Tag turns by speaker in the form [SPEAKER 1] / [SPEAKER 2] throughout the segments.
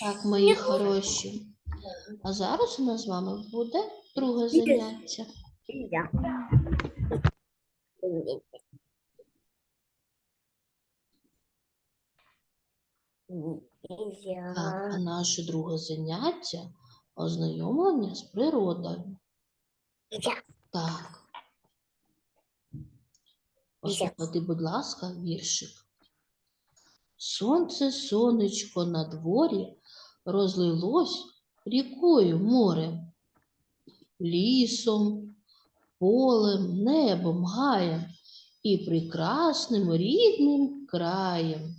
[SPEAKER 1] Так, мої хороші. А зараз у нас з вами буде друге заняття. Так, а наше друге заняття ознайомлення з природою. Так. Послухайте, будь ласка, віршик. Сонце, сонечко на дворі розлилось рікою морем, лісом, полем, небом, гаєм і прекрасним рідним краєм.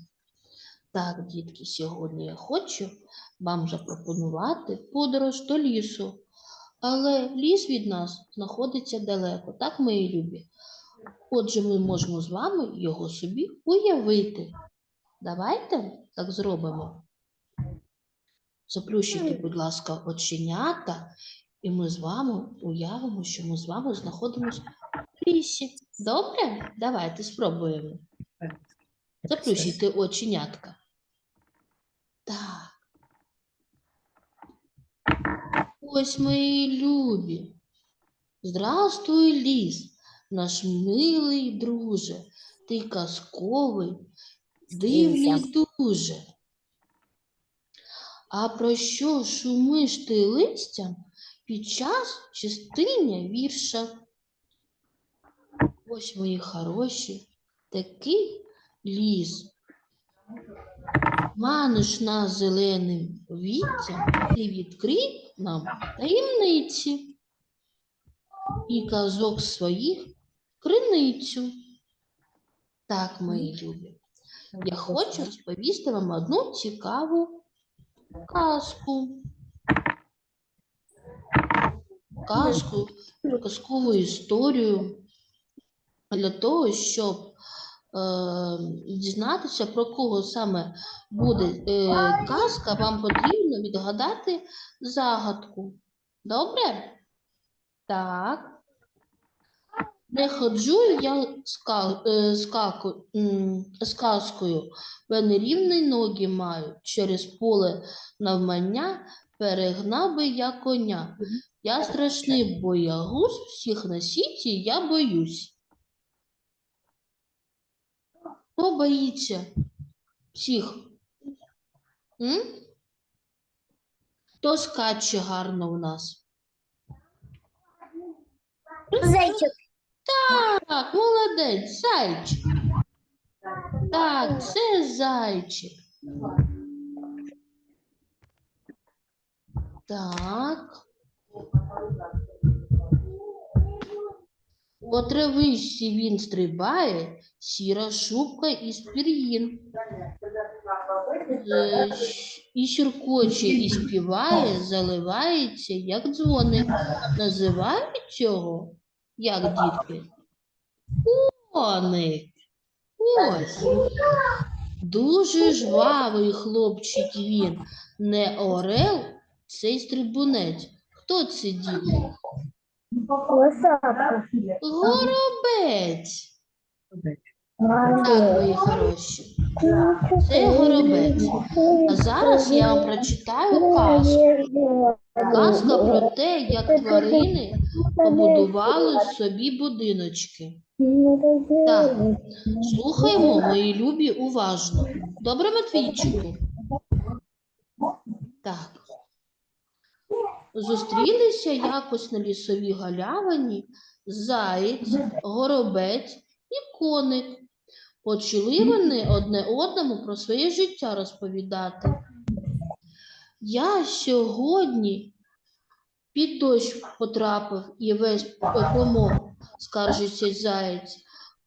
[SPEAKER 1] Так, дітки, сьогодні я хочу вам запропонувати подорож до лісу. Але ліс від нас знаходиться далеко, так, мої любі? Отже, ми можемо з вами його собі уявити. Давайте так зробимо. Заплющуйте, будь ласка, оченята, і ми з вами уявимо, що ми з вами знаходимося в лісі. Добре? Давайте спробуємо. Заплющуйте оченятка. Так. Ось мої любі. Здравствуй, ліс, наш милий друже, ти казковий, дивний дуже. А про що шумиш ти листям під час чистиння вірша? Ось мої хороші, такий ліс. Маниш нас зеленим віттям, ти відкрий нам таємниці і казок своїх криницю. Так, мої любі, я хочу розповісти вам одну цікаву казку. Казку, казкову історію для того, щоб е, дізнатися, про кого саме буде е, казка, вам потрібно відгадати загадку. Добре? Так. Не ходжу я з, ка- е, м, з казкою, бо нерівні ноги маю, через поле навмання перегнав би я коня. Я страшний боягуз, всіх на світі я боюсь. Хто боїться всіх? М? Хто скаче гарно у нас?
[SPEAKER 2] Зайчик.
[SPEAKER 1] Так, молодець, зайчик. Так, це зайчик. Так. По травичці він стрибає, сіра шубка із пір'їн. Е, І щуркоче, і співає, заливається, як дзвоник. Називають цього, як дітки? Коник. Ось. Дуже жвавий хлопчик він. Не орел, цей стрибунець. Хто це діти? Горобець. Так, мої хороші. Це горобець. А зараз я вам прочитаю казку. Казка про те, як тварини побудували собі будиночки. Так. Слухаємо, мої любі, уважно. Добре, Матвійчику? Так. Зустрілися якось на лісовій галявині заєць, горобець і коник. Почали вони одне одному про своє життя розповідати. Я сьогодні під дощ потрапив і весь помог, скаржиться заєць.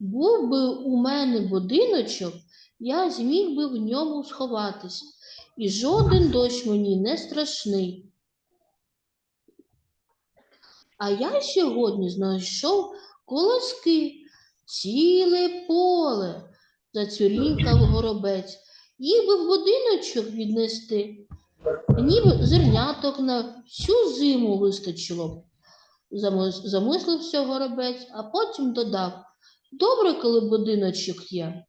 [SPEAKER 1] Був би у мене будиночок, я зміг би в ньому сховатись, і жоден дощ мені не страшний. А я сьогодні знайшов колоски, ціле поле, зацюрінкав горобець. Їх би в будиночок віднести. Б зерняток на всю зиму вистачило Замислився горобець, а потім додав: Добре, коли будиночок є.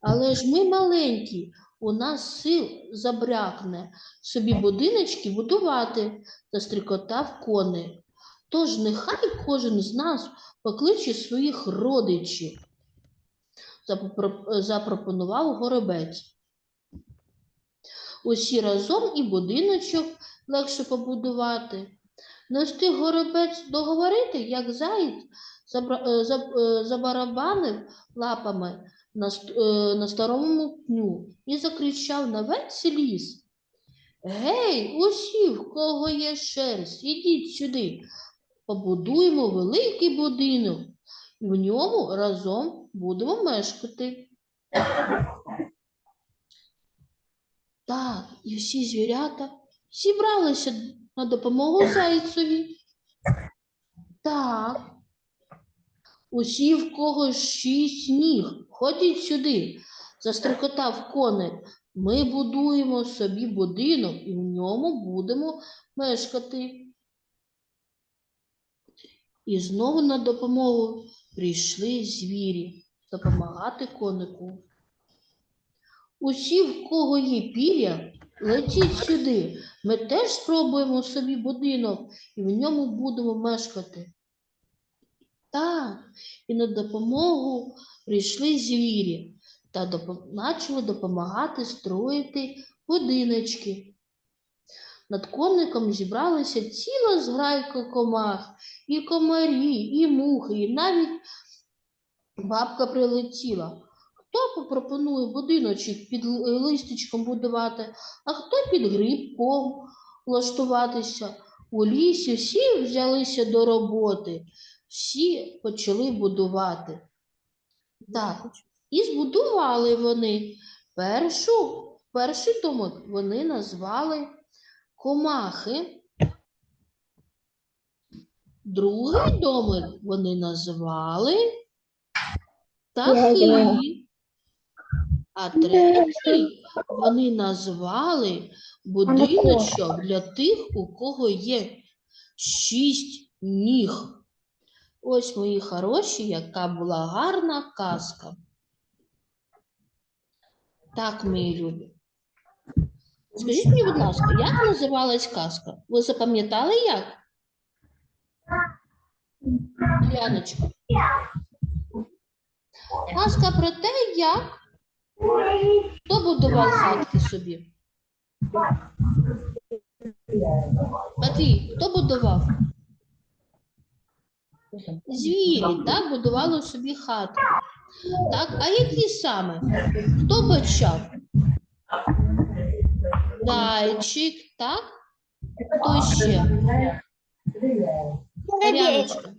[SPEAKER 1] Але ж ми маленькі, у нас сил забрякне собі будиночки будувати, застрикотав коник. Тож нехай кожен з нас покличе своїх родичів, запропонував горобець. Усі разом і будиночок легше побудувати. Не встиг горобець договорити, як заєць е, е, забарабанив лапами е, на старому пню і закричав на весь ліс. Гей, усі, в кого є шерсть, ідіть сюди, побудуємо великий будинок, і в ньому разом будемо мешкати. Так, і всі звірята зібралися на допомогу зайцеві. Так. Усі, в кого шість ніг, ходіть сюди, застрикотав коник. Ми будуємо собі будинок і в ньому будемо мешкати. І знову на допомогу прийшли звірі допомагати конику. Усі, в кого є пір'я, летіть сюди. Ми теж спробуємо собі будинок і в ньому будемо мешкати. Так, і на допомогу прийшли звірі та почали допомагати строїти будиночки. Над коником зібралася ціла зграйка комах, і комарі, і мухи, і навіть бабка прилетіла. Хто попропонує будиночок під л- листячком будувати, а хто під грибком влаштуватися. У лісі всі взялися до роботи, всі почали будувати. Так, і збудували вони першу, перший домик вони назвали комахи. Другий домик вони назвали птахи. А третій вони назвали будиночок для тих, у кого є шість ніг. Ось мої хороші, яка була гарна казка. Так, мої любі. Скажіть мені, будь ласка, як називалась казка? Ви запам'ятали як? Яночка. Казка про те, як хто будував хатки собі? Матвій, хто будував? Звірі, так, будували собі хатки. Так, а які саме? Хто почав? Зайчик, так? Хто ще? Мар'яночка.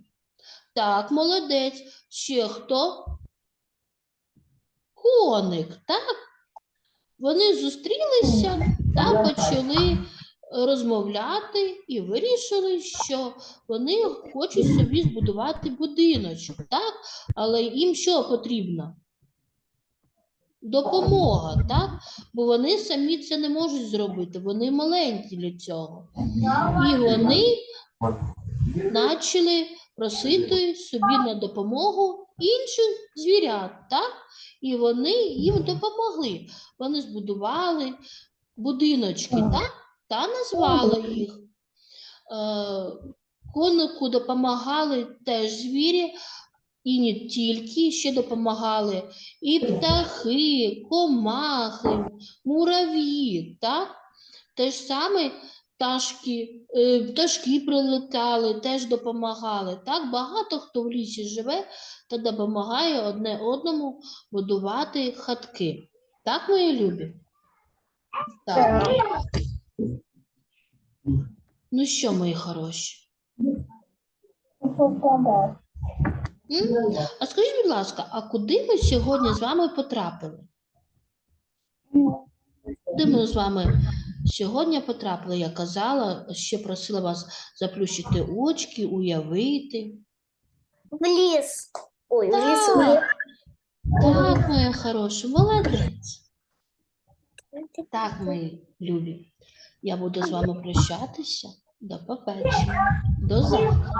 [SPEAKER 1] Так, молодець. Ще хто? Коник, так? Вони зустрілися та почали розмовляти і вирішили, що вони хочуть собі збудувати будиночок, так? Але їм що потрібно? Допомога, так? Бо вони самі це не можуть зробити, вони маленькі для цього. І вони почали просити собі на допомогу інших звірят, так? І вони їм допомогли. Вони збудували будиночки, так? Та назвали їх. Е, конику допомагали теж звірі, і не тільки ще допомагали і птахи, комахи, мурав'ї, так? Те ж саме пташки, е, пташки прилетали, теж допомагали. Так, багато хто в лісі живе та допомагає одне одному будувати хатки. Так, мої любі? Так. Ну що, мої хороші? А скажіть, будь ласка, а куди ми сьогодні з вами потрапили? Куди ми з вами сьогодні потрапили? Я казала, ще просила вас заплющити очки, уявити.
[SPEAKER 2] В ліс. Ой, в ліс.
[SPEAKER 1] Так, так, моя хороша, молодець. Так, мої любі. Я буду з вами прощатися. До побачення. До завтра.